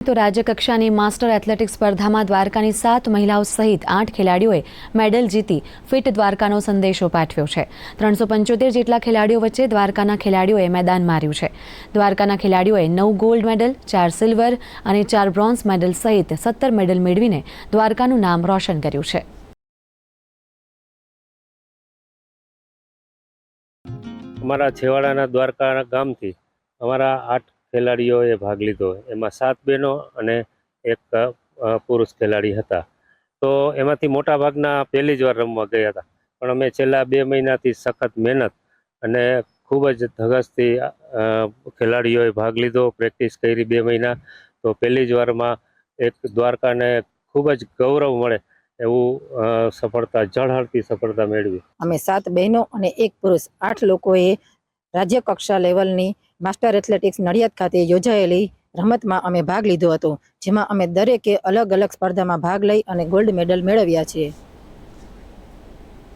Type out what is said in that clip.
તો રાજ્યકક્ષાની master athletics સ્પર્ધામાં દ્વારકાની સાત મહિલાઓ સહિત આઠ ખેલાડીઓએ મેડલ જીતી ફિટ દ્વારકાનો સંદેશો પાઠવ્યો છે. ત્રણસો પંચોતેર જેટલા ખેલાડીઓ વચ્ચે દ્વારકાના ખેલાડીઓએ મેદાન માર્યું છે. દ્વારકાના ખેલાડીઓએ નવ ગોલ્ડ મેડલ, ચાર સિલ્વર અને ચાર બ્રોન્ઝ મેડલ સહિત સત્તર મેડલ મેળવીને દ્વારકાનું નામ રોશન કર્યું છે. અમારા છેવાડાના દ્વારકા ગામથી અમારા આઠ ખેલાડીઓએ ભાગ લીધો એમાં સાત બહેનો અને એક પુરુષ ખેલાડી હતા. તો એમાંથી મોટા ભાગના પહેલી જ વાર રમવા ગયા હતા. પણ અમે છેલ્લા બે મહિનાથી સખત મહેનત અને ખૂબ જ ધગસથી ખેલાડીઓએ ભાગ લીધો, પ્રેક્ટિસ કરી બે મહિના. તો પહેલી જ વારમાં એક દ્વારકાને ખૂબ જ ગૌરવ મળે એવું સફળતા, ઝળહળતી સફળતા મેળવી. અમે સાત બહેનો અને એક પુરુષ. આઠ લોકોએ રાજ્ય કક્ષા લેવલની માસ્ટર એથ્લેટિક્સ નડિયાદ ખાતે યોજાયેલી રમતમાં અમે ભાગ લીધો હતો, જેમાં અમે દરેકે અલગ અલગ સ્પર્ધામાં ભાગ લઈ અને ગોલ્ડ મેડલ મેળવ્યા છે